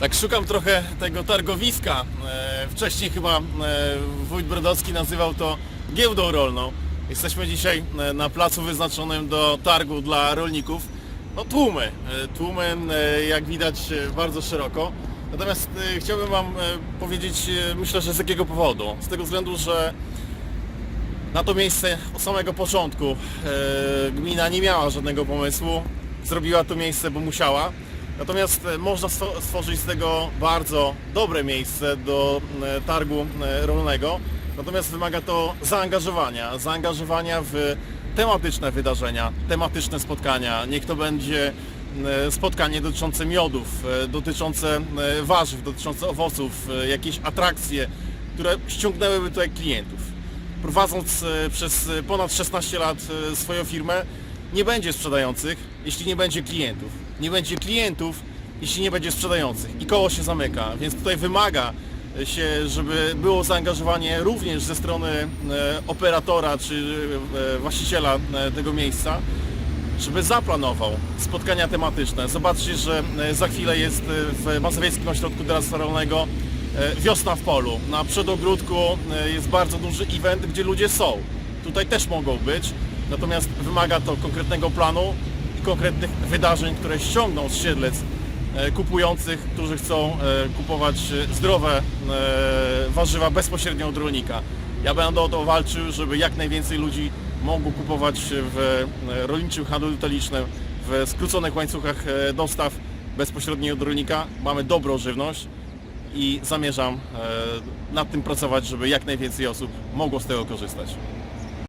Tak szukam trochę tego targowiska. E, Wcześniej chyba e, wójt Brodowski nazywał to giełdą rolną. Jesteśmy dzisiaj e, na placu wyznaczonym do targu dla rolników. No tłumy, tłumy jak widać bardzo szeroko. Natomiast chciałbym Wam powiedzieć, myślę, że z jakiego powodu. Z tego względu, że na to miejsce od samego początku gmina nie miała żadnego pomysłu. Zrobiła to miejsce, bo musiała. Natomiast e, można stworzyć z tego bardzo dobre miejsce do e, targu e, rolnego. Natomiast wymaga to zaangażowania. Zaangażowania w tematyczne wydarzenia, tematyczne spotkania. Niech to będzie spotkanie dotyczące miodów, dotyczące warzyw, dotyczące owoców, jakieś atrakcje, które ściągnęłyby tutaj klientów prowadząc przez ponad 16 lat swoją firmę, nie będzie sprzedających, jeśli nie będzie klientów. Nie będzie klientów, jeśli nie będzie sprzedających. I koło się zamyka, więc tutaj wymaga e, się, żeby było zaangażowanie również ze strony e, operatora czy e, właściciela tego miejsca, żeby zaplanował spotkania tematyczne. Zobaczcie, że za chwilę jest w Mazowieckim Ośrodku Doradztwa Rolnego Wiosna w polu. Na przedogródku jest bardzo duży event, gdzie ludzie są. Tutaj też mogą być, natomiast wymaga to konkretnego planu konkretnych wydarzeń, które ściągną z Siedlec e, kupujących, którzy chcą e, kupować e, zdrowe warzywa bezpośrednio od rolnika. Ja będę o to walczył, żeby jak najwięcej ludzi mogło kupować w rolniczym handlu detalicznym, w skróconych łańcuchach dostaw bezpośrednio od rolnika. Mamy dobrą żywność i zamierzam nad tym pracować, żeby jak najwięcej osób mogło z tego korzystać.